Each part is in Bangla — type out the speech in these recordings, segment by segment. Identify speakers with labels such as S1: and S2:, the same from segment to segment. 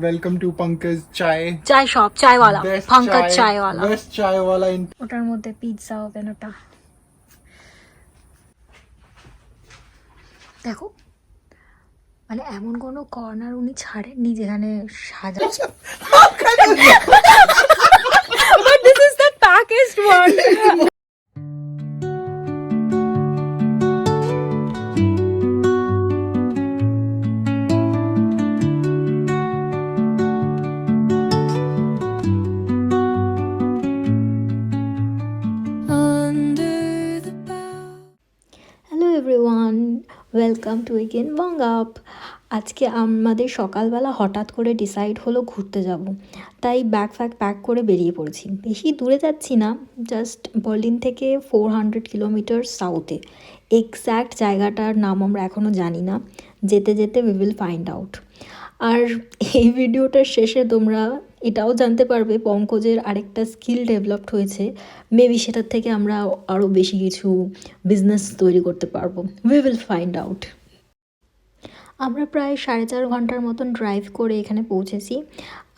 S1: Welcome to Pankaj Chai.
S2: Chai shop
S1: Best
S2: Pankaj
S1: chai-
S2: chaiwala
S1: Best chai wala in
S2: ওটার মধ্যে পিৎজা ওভেন ওটা দেখো মানে এমন কোনো কর্নার উনি ছাড়েননি যেখানে সাজা But this is the packaged one. Welcome to again Bong app আজকে আমাদের সকালবেলা হঠাৎ করে ডিসাইড হলো ঘুরতে যাব। তাই ব্যাগ ফ্যাগ প্যাক করে বেরিয়ে পড়েছি। বেশি দূরে যাচ্ছি না জাস্ট বার্লিন থেকে ফোর হান্ড্রেড কিলোমিটার সাউথে এক্স্যাক্ট জায়গাটার নাম আমরা এখনও জানি না। যেতে যেতে উই উইল ফাইন্ড আউট আর এই ভিডিওটার শেষে তোমরা এটাও জানতে পারবে, পঙ্কজের আরেকটা স্কিল ডেভেলপড হয়েছে। মেবি সেটার থেকে আমরা আরও বেশি কিছু বিজনেস তৈরি করতে পারব। উই উইল ফাইন্ড আউট আমরা প্রায় সাড়ে চার ঘণ্টার মতন ড্রাইভ করে এখানে পৌঁছেছি।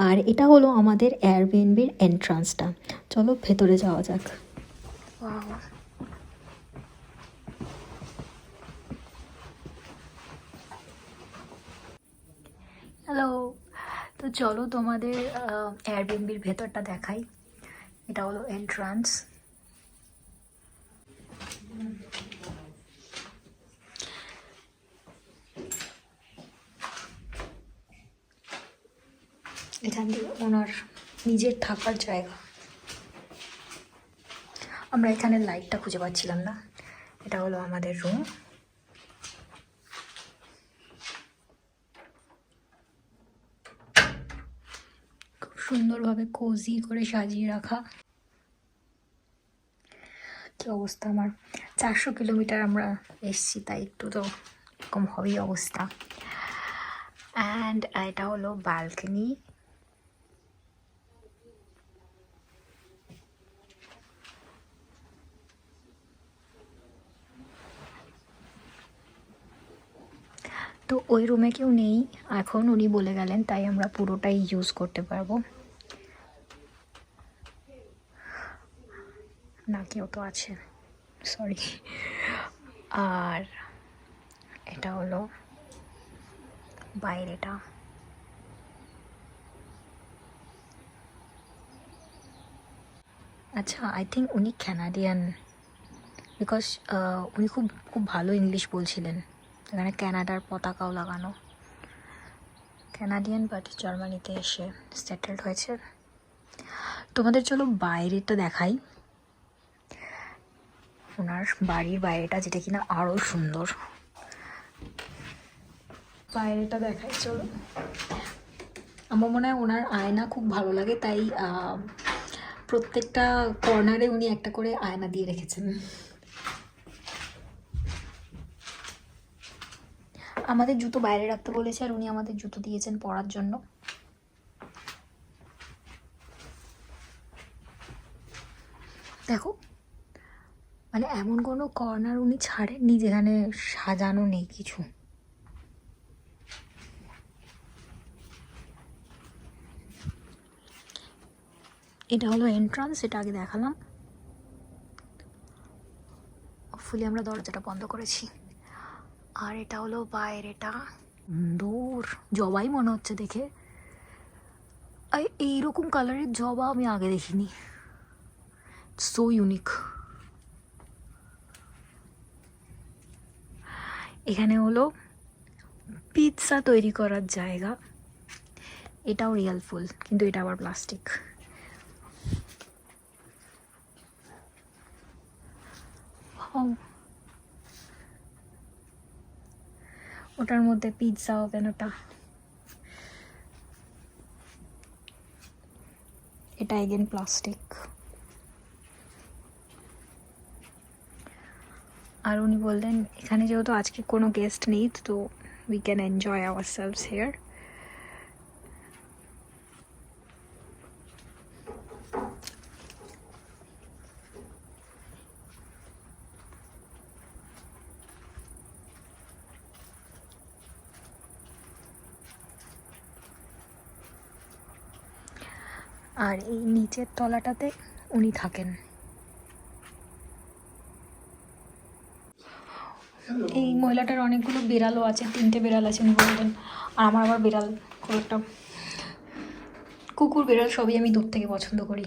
S2: আর এটা হলো আমাদের এয়ারবিএনবির এন্ট্রান্সটা চলো ভেতরে যাওয়া যাক। হ্যালো তো চলো তোমাদের এয়ারবিএনবির ভেতরটা দেখাই। এটা হলো এন্ট্রান্স এখান ওনার নিজের থাকার জায়গা। আমরা এখানে লাইটটা খুঁজে পাচ্ছিলাম না। এটা হলো আমাদের রুম খুব সুন্দরভাবে কোজি করে সাজিয়ে রাখা। কি অবস্থা আমার? চারশো কিলোমিটার আমরা এসছি, তাই একটু তো এরকম হবেই অবস্থা। অ্যান্ড এটা হলো ব্যালকনি তো ওই রুমে কেউ নেই। এখন উনি বলে গেলেন, তাই আমরা পুরোটাই ইউজ করতে পারব। না, কেউ তো আছে। সরি আর এটা হলো বাইরেটা। আচ্ছা আই থিঙ্ক উনি ক্যানাডিয়ান বিকজ উনি খুব খুব ভালো ইংলিশ বলছিলেন। এখানে ক্যানাডার পতাকাও লাগানো। ক্যানাডিয়ান বাট জার্মানিতে এসে সেটেলড হয়েছে। তোমাদের চলো বাইরেটা দেখাই। ওনার বাড়ির বাইরেটা যেটা কিনা আরও সুন্দর। বাইরেটা দেখাই, চলো। আমার মনে হয় ওনার আয়না খুব ভালো লাগে, তাই প্রত্যেকটা কর্নারে উনি একটা করে আয়না দিয়ে রেখেছেন। আমাদের জুতো বাইরে রাখতে বলেছে আর উনি আমাদের জুতো দিয়েছেন পরার জন্য। দেখো মানে এমন কোনো কর্নার উনি ছাড়েননি যেখানে সাজানো নেই কিছু। এটা হলো এন্ট্রান্স এটা আগে দেখালাম। ফুলি আমরা দরজাটা বন্ধ করেছি। আর এটা হলো বাইরেটা সুন্দর। জবাই মনে হচ্ছে দেখে। এইরকম কালারের জবা আমি আগে দেখিনি। সো ইউনিক এখানে হলো পিৎজা তৈরি করার জায়গা। এটাও রিয়েল ফুল কিন্তু এটা আবার প্লাস্টিক ওটার মধ্যে পিৎজা ওভেন ওটা। এটা এগেন প্লাস্টিক আর উনি বললেন, এখানে যেহেতু আজকে কোনো গেস্ট নেই, তো we can enjoy ourselves here আর এই নিচের তলাটাতে উনি থাকেন। এই মহিলাটার অনেকগুলো বিড়ালও আছে তিনটে বিড়াল আছে উনি বললেন। আর আমার আবার বিড়াল খুব একটা কুকুর বিড়াল সবই আমি দূর থেকে পছন্দ করি।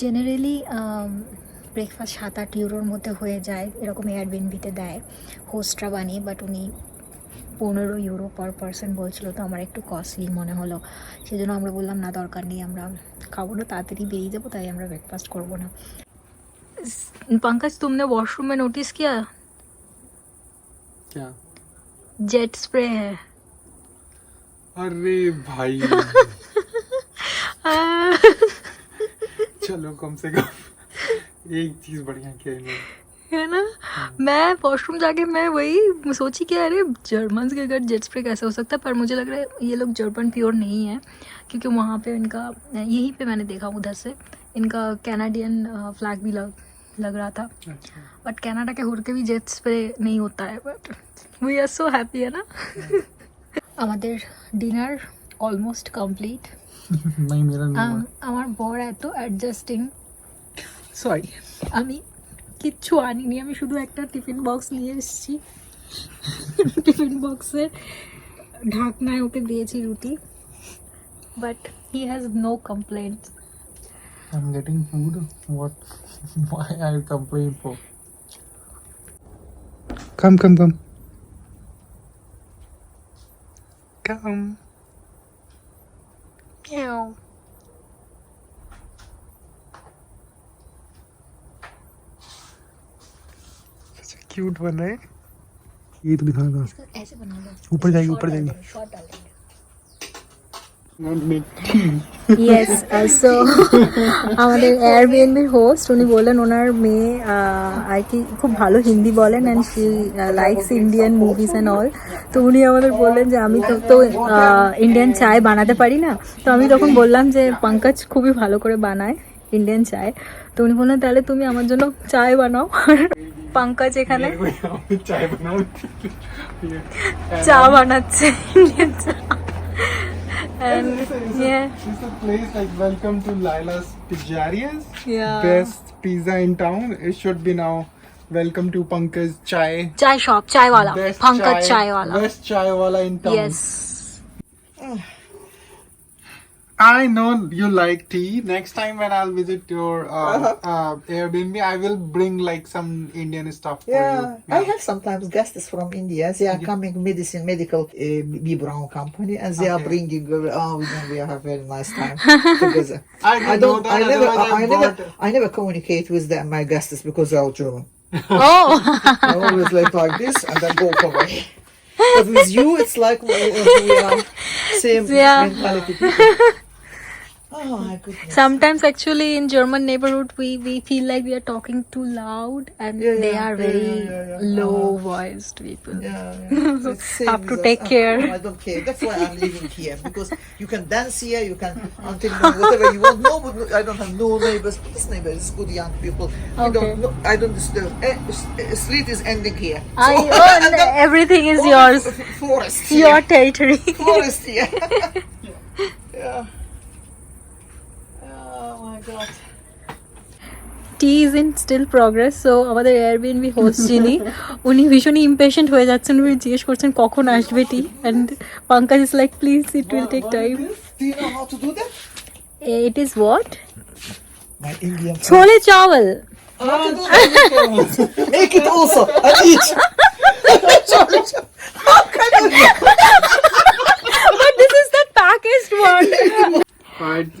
S2: জেনারেলি ব্রেকফাস্ট সাত আট ইউরোর মধ্যে হয়ে যায় এরকম এয়ারবিএনবিতে দেয় হোস্টরা বানিয়ে বাট উনি পনেরো ইউরো পার পার্সন বলছিল তো আমার একটু কস্টলি মনে হলো সেই জন্য আমরা বললাম না দরকার নেই আমরা খাবো না তাড়াতাড়ি বেরিয়ে যাবো তাই আমরা ব্রেকফাস্ট করবো না पंकज तुमने वॉशरूम में नोटिस किया
S1: क्या
S2: जेट स्प्रे है
S1: अरे भाई चलो कम से कम एक चीज बढ़िया किया इन्होंने
S2: है ना मैं वॉशरूम जाके मैं वही सोची कि अरे जर्मन के घर जेट स्प्रे कैसे हो सकता है पर मुझे लग रहा है ये लोग जर्मन प्योर नहीं है क्योंकि वहाँ पे इनका यहीं पे मैंने देखा उधर से इनका कैनेडियन फ्लैग भी लग लग रहा था
S1: अच्छा
S2: बट कनाडा के होड़ के भी जेट स्प्रे नहीं होता है but we are so happy है ना আমাদের ডিনার অলমোস্ট কমপ্লিট
S1: नहीं मेरा नहीं हुआ।
S2: আমার বর এত অ্যাডজাস্টিং সরি আমি কিচ্ছু আনিনি আমি শুধু একটা টিফিন বক্স নিয়ে এসেছি টিফিন বক্সের ঢাকনায় ওকে দিয়েছি রুটি but he has no complaint
S1: I'm getting food. What? Why I complain for? Come, come, come. Come. Such a cute one, right? ये तो दिखा था
S2: ऐसे बना लो
S1: ऊपर जाएगी ऊपर जाएगी
S2: शॉर्ट डालेंगे
S1: Not make tea.
S2: Yes so আমাদের এয়ারবিএনবির হোস্ট উনি বললেন ওনার মেয়ে আহ, আর কি খুব ভালো হিন্দি বলেন and she likes Indian movies and all তো উনি আমাদের বললেন যে আমি তো তো ইন্ডিয়ান চায় বানাতে পারি না তো আমি তখন বললাম যে পঙ্কজ খুবই ভালো করে বানায় ইন্ডিয়ান চায় তো উনি বললেন তাহলে তুমি আমার জন্য চায় বানাও পঙ্কজ এখানে
S1: चाय बनाओ
S2: চা বানাচ্ছে ইন্ডিয়ান চা And
S1: It's a, it's,
S2: yeah.
S1: a, it's a place like welcome to Lila's Pizzerias.
S2: Yeah.
S1: Best pizza in town. It should be now. Welcome to Pankaj Chai.
S2: Chai shop chai wala
S1: Best
S2: Pankaj चाय वाला
S1: Best chai wala in town.
S2: Yes
S1: I know you like tea. Next time when I'll visit your uh, uh, Airbnb, I will bring like some Indian stuff for
S3: Yeah,
S1: you.
S3: I have sometimes guests from India. They are coming medicine, medical uh, B Brown company, and they are
S1: Okay.
S3: bringing. Uh, oh, we know we have very nice time together.
S1: I didn't know that,
S3: I never,
S1: otherwise I
S3: I, never,
S1: bought-
S3: I never communicate with them, my guests because they are German.
S2: Oh,
S3: I always like like this and then go away. But with you, it's like we, we are same
S2: Yeah.
S3: mentality people. Oh my goodness.
S2: sometimes actually in German neighborhood we we feel like we are talking too loud and
S3: Yeah,
S2: they are
S3: yeah,
S2: very
S3: yeah, yeah, yeah.
S2: low voiced people.
S3: Yeah, yeah.
S2: Have to
S3: us.
S2: take
S3: Uh,
S2: care.
S3: no, I don't care. That's why I'm living here because you can dance here, you can until whatever you want. No, but I don't have no neighbors. This neighbor is good young people. I
S2: Okay.
S3: don't. No, I don't disturb. Eh, street is ending here.
S2: I own everything is yours.
S3: Forest. Here.
S2: Your territory.
S3: forest here.
S2: Tea is in still progress so আমাদের এয়ারবিএনবি হোস্ট যিনি উনি ভীষণই ইম্পেশেন্ট হয়ে যাচ্ছেন। উনি জিজ্ঞেস করছেন কখন আসবে tea? And Pankaj is like please it will take time
S3: Do you know how to do that?
S2: It is what
S3: My Indian.
S2: Chole chawal
S3: How that? Make it also. And eat. How can you?
S2: This is the packaged one
S1: Right,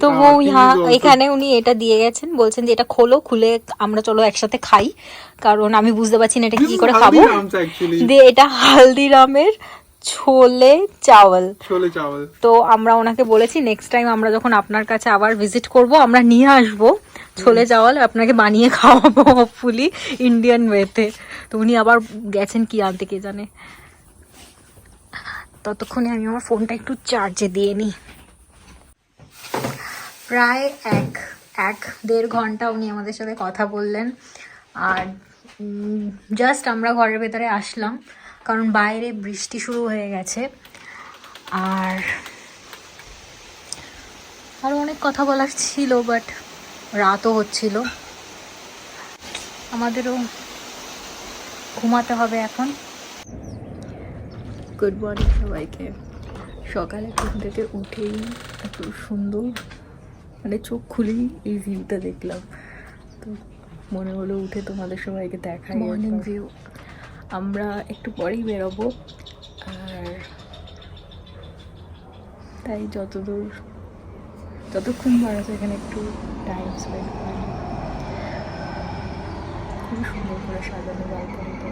S2: তো ও ইহা এখানে উনি এটা দিয়ে গেছেন বলছেন যে এটা খোলো খুলে আমরা চলো একসাথে খাই। কারণ আমি বুঝতে পারছি না এটা কি করে খাব। দিয়ে এটা হালদিরামের ছোলে চাওয়াল।
S1: Chole chawal.
S2: তো আমরা ওনাকে বলেছি নেক্সট টাইম আমরা যখন আপনার কাছে আবার ভিজিট করব আমরা নিয়ে আসব ছোলে চাওয়াল আপনাকে বানিয়ে খাওয়াবো হোপফুলি ইন্ডিয়ান ওয়েতে তো। উনি আবার গেছেন কি আনতে কে জানে? ততক্ষণে আমি আমার ফোনটা একটু চার্জে দিয়ে নিই। প্রায় এক এক, দেড় ঘণ্টা উনি আমাদের সাথে কথা বললেন। আর জাস্ট আমরা ঘরের ভেতরে আসলাম, কারণ বাইরে বৃষ্টি শুরু হয়ে গেছে। আর আরও অনেক কথা বলার ছিল বাট রাতও হচ্ছিল। আমাদেরও ঘুমাতে হবে এখন। গুড মর্নিং সবাইকে। সকালে ঘুম থেকে উঠেই এত সুন্দর মানে চোখ খুলেই এই ভিউটা দেখলাম। তো মনে হলো উঠে তোমাদের সবাইকে দেখাই মর্নিং ভিউ আমরা একটু পরেই বেরোবো। আর তাই যতদূর যতক্ষণ পারা যায় এখানে একটু টাইম স্পেন্ড করি। খুবই সুন্দর করে সাজানো ব্যালকনিটা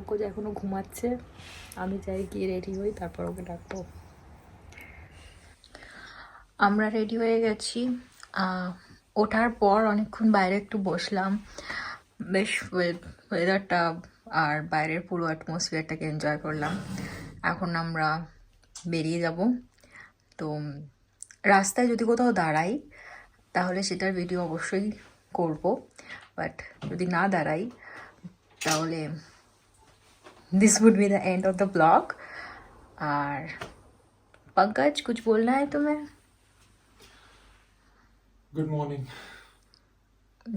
S2: পঙ্কজ এখনও ঘুমাচ্ছে, আমি যাই গিয়ে রেডি হই, তারপর ওকে ডাকবো। আমরা রেডি হয়ে গেছি। ওঠার পর অনেকক্ষণ বাইরে একটু বসলাম। বেশ ওয়েদারটা আর বাইরের পুরো অ্যাটমসফিয়ারটাকে এনজয় করলাম। এখন আমরা বেরিয়ে যাব। তো, রাস্তায় যদি কোথাও দাঁড়াই, তাহলে সেটার ভিডিও অবশ্যই করব। বাট যদি না দাঁড়াই, তাহলে This would be the end of the blog और पंकज कुछ बोलना है तुम्हें
S1: Good morning.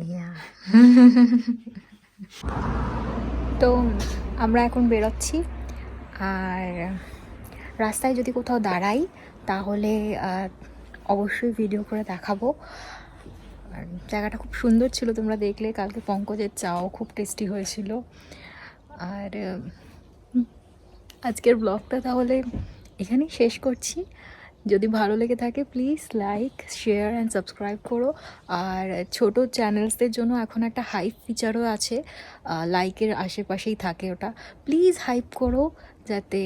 S2: या তো আমরা এখন বেরোচ্ছি আর রাস্তায় যদি কোথাও দাঁড়াই তাহলে আহ, অবশ্যই ভিডিও করে দেখাবো আর জায়গাটা খুব সুন্দর ছিল তোমরা দেখলে কালকে পঙ্কজের চাও খুব টেস্টি হয়েছিল আর আজকের ব্লগটা তাহলে এখানেই শেষ করছি। যদি ভালো লেগে থাকে please like share and subscribe করো। আর ছোট চ্যানেলসদের জন্য এখন একটা হাইপ ফিচারও আছে। লাইকের আশেপাশেই থাকে ওটা। প্লিজ হাইপ করো যাতে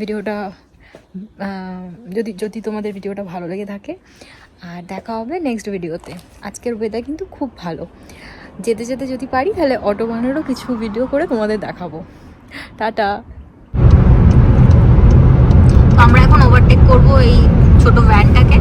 S2: ভিডিওটা যদি যদি তোমাদের ভিডিওটা ভালো লেগে থাকে। আর দেখা হবে নেক্সট ভিডিওতে আজকের ওয়েদার কিন্তু খুব ভালো। যেতে যেতে যদি পারি, তাহলে অটো অটোবানেরও কিছু ভিডিও করে তোমাদের দেখাবো। টাটা। আমরা এখন ওভারটেক করব এই ছোট ভ্যানটাকে